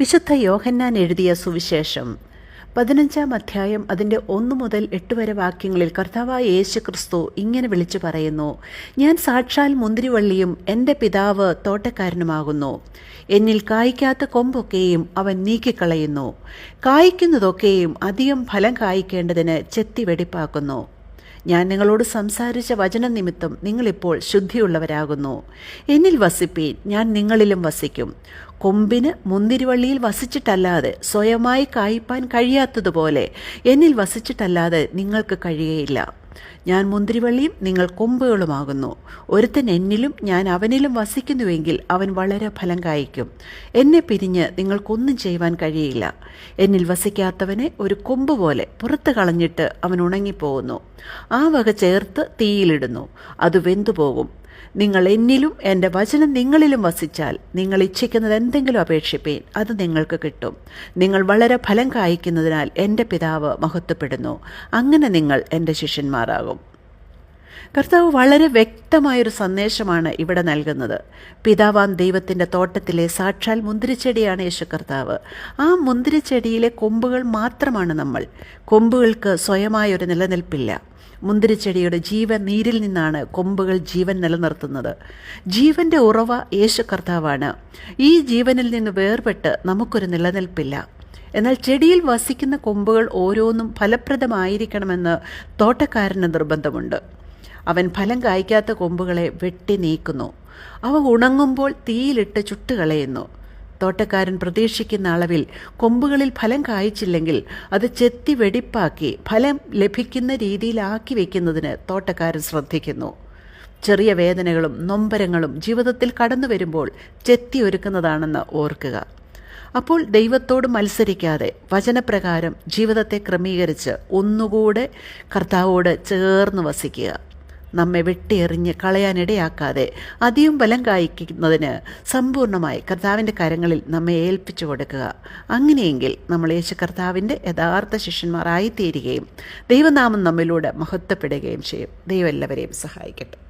വിശുദ്ധ യോഹന്നാൻ എഴുതിയ സുവിശേഷം. പതിനഞ്ചാം അധ്യായം അതിന്റെ ഒന്നു മുതൽ എട്ട് വരെ വാക്യങ്ങളിൽ കർത്താവായ യേശു ക്രിസ്തു ഇങ്ങനെ വിളിച്ചു പറയുന്നു ഞാൻ സാക്ഷാൽ മുന്തിരിവള്ളിയും എന്റെ പിതാവ് തോട്ടക്കാരനുമാകുന്നു. എന്നിൽ കായ്ക്കാത്ത കൊമ്പൊക്കെയും അവൻ നീക്കിക്കളയുന്നു. കായ്ക്കുന്നതൊക്കെയും അധികം ഫലം കായ്ക്കേണ്ടതിന് ചെത്തി വെടിപ്പാക്കുന്നു. ഞാൻ നിങ്ങളോട് സംസാരിച്ച വചനം നിമിത്തം നിങ്ങളിപ്പോൾ ശുദ്ധിയുള്ളവരാകുന്നു. എന്നിൽ വസിപ്പീൻ ഞാൻ നിങ്ങളിലും വസിക്കും. കൊമ്പിന് മുന്തിരിവള്ളിയിൽ വസിച്ചിട്ടല്ലാതെ സ്വയമായി കായ്പാൻ കഴിയാത്തതുപോലെ എന്നിൽ വസിച്ചിട്ടല്ലാതെ നിങ്ങൾക്ക് കഴിയുകയില്ല ഞാൻ മുന്തിരിവള്ളിയും നിങ്ങൾ കൊമ്പുകളുമാകുന്നു. ഒരുത്തൻ എന്നിലും ഞാൻ അവനിലും വസിക്കുന്നുവെങ്കിൽ അവൻ വളരെ ഫലം കായ്ക്കും. എന്നെ പിരിഞ്ഞ് നിങ്ങൾക്കൊന്നും ചെയ്യുവാൻ കഴിയില്ല എന്നിൽ വസിക്കാത്തവനെ ഒരു കൊമ്പ് പോലെ പുറത്ത് കളഞ്ഞിട്ട് അവൻ ഉണങ്ങിപ്പോകുന്നു. ആ വക ചേർത്ത് തീയിലിടുന്നു. അത് വെന്തുപോകും. നിങ്ങൾ എന്നിലും എന്റെ വചനം നിങ്ങളിലും വസിച്ചാൽ നിങ്ങൾ ഇച്ഛിക്കുന്നത് എന്തെങ്കിലും അപേക്ഷിപ്പേൻ അത് നിങ്ങൾക്ക് കിട്ടും. നിങ്ങൾ വളരെ ഫലം കായ്ക്കുന്നതിനാൽ എന്റെ പിതാവ് മഹത്വപ്പെടുന്നു. അങ്ങനെ നിങ്ങൾ എന്റെ ശിഷ്യന്മാരാകും. കർത്താവ് വളരെ വ്യക്തമായൊരു സന്ദേശമാണ് ഇവിടെ നൽകുന്നത്. പിതാവാൻ ദൈവത്തിന്റെ തോട്ടത്തിലെ സാക്ഷാൽ മുന്തിരിച്ചെടിയാണ് യേശു കർത്താവ്. ആ മുന്തിരിച്ചെടിയിലെ കൊമ്പുകൾ മാത്രമാണ് നമ്മൾ. കൊമ്പുകൾക്ക് സ്വയമായൊരു നിലനിൽപ്പില്ല. മുന്തിരിച്ചെടിയുടെ ജീവൻ നീരിൽ നിന്നാണ് കൊമ്പുകൾ ജീവൻ നിലനിർത്തുന്നത്. ജീവന്റെ ഉറവ യേശു കർത്താവാണ്. ഈ ജീവനിൽ നിന്ന് വേർപെട്ട് നമുക്കൊരു നിലനിൽപ്പില്ല. എന്നാൽ ചെടിയിൽ വസിക്കുന്ന കൊമ്പുകൾ ഓരോന്നും ഫലപ്രദമായിരിക്കണമെന്ന് തോട്ടക്കാരന് നിർബന്ധമുണ്ട്. അവൻ ഫലം കായ്ക്കാത്ത കൊമ്പുകളെ വെട്ടി നീക്കുന്നു. അവ ഉണങ്ങുമ്പോൾ തീയിലിട്ട് ചുട്ടുകളയുന്നു. തോട്ടക്കാരൻ പ്രതീക്ഷിക്കുന്ന അളവിൽ കൊമ്പുകളിൽ ഫലം കായ്ച്ചില്ലെങ്കിൽ അത് ചെത്തി വെടിപ്പാക്കി ഫലം ലഭിക്കുന്ന രീതിയിലാക്കി വയ്ക്കുന്നതിന് തോട്ടക്കാരൻ ശ്രദ്ധിക്കുന്നു. ചെറിയ വേദനകളും നൊമ്പരങ്ങളും ജീവിതത്തിൽ കടന്നു വരുമ്പോൾ ചെത്തി ഒരുക്കുന്നതാണെന്ന് ഓർക്കുക. അപ്പോൾ ദൈവത്തോട് മത്സരിക്കാതെ വചനപ്രകാരം ജീവിതത്തെ ക്രമീകരിച്ച് ഒന്നുകൂടെ കർത്താവോട് ചേർന്ന് വസിക്കുക. നമ്മെ വെട്ടിയെറിഞ്ഞ് കളയാനിടയാക്കാതെ അധികം ബലം കായ്ക്കുന്നതിന് സമ്പൂർണമായി കർത്താവിന്റെ കരങ്ങളിൽ നമ്മെ ഏൽപ്പിച്ചു കൊടുക്കുക. അങ്ങനെയെങ്കിൽ നമ്മൾ യേശു കർത്താവിന്റെ യഥാർത്ഥ ശിഷ്യന്മാരായിത്തീരുകയും ദൈവനാമം നമ്മിലൂടെ മഹത്വപ്പെടുകയും ചെയ്യും. ദൈവം എല്ലാവരെയും സഹായിക്കട്ടെ.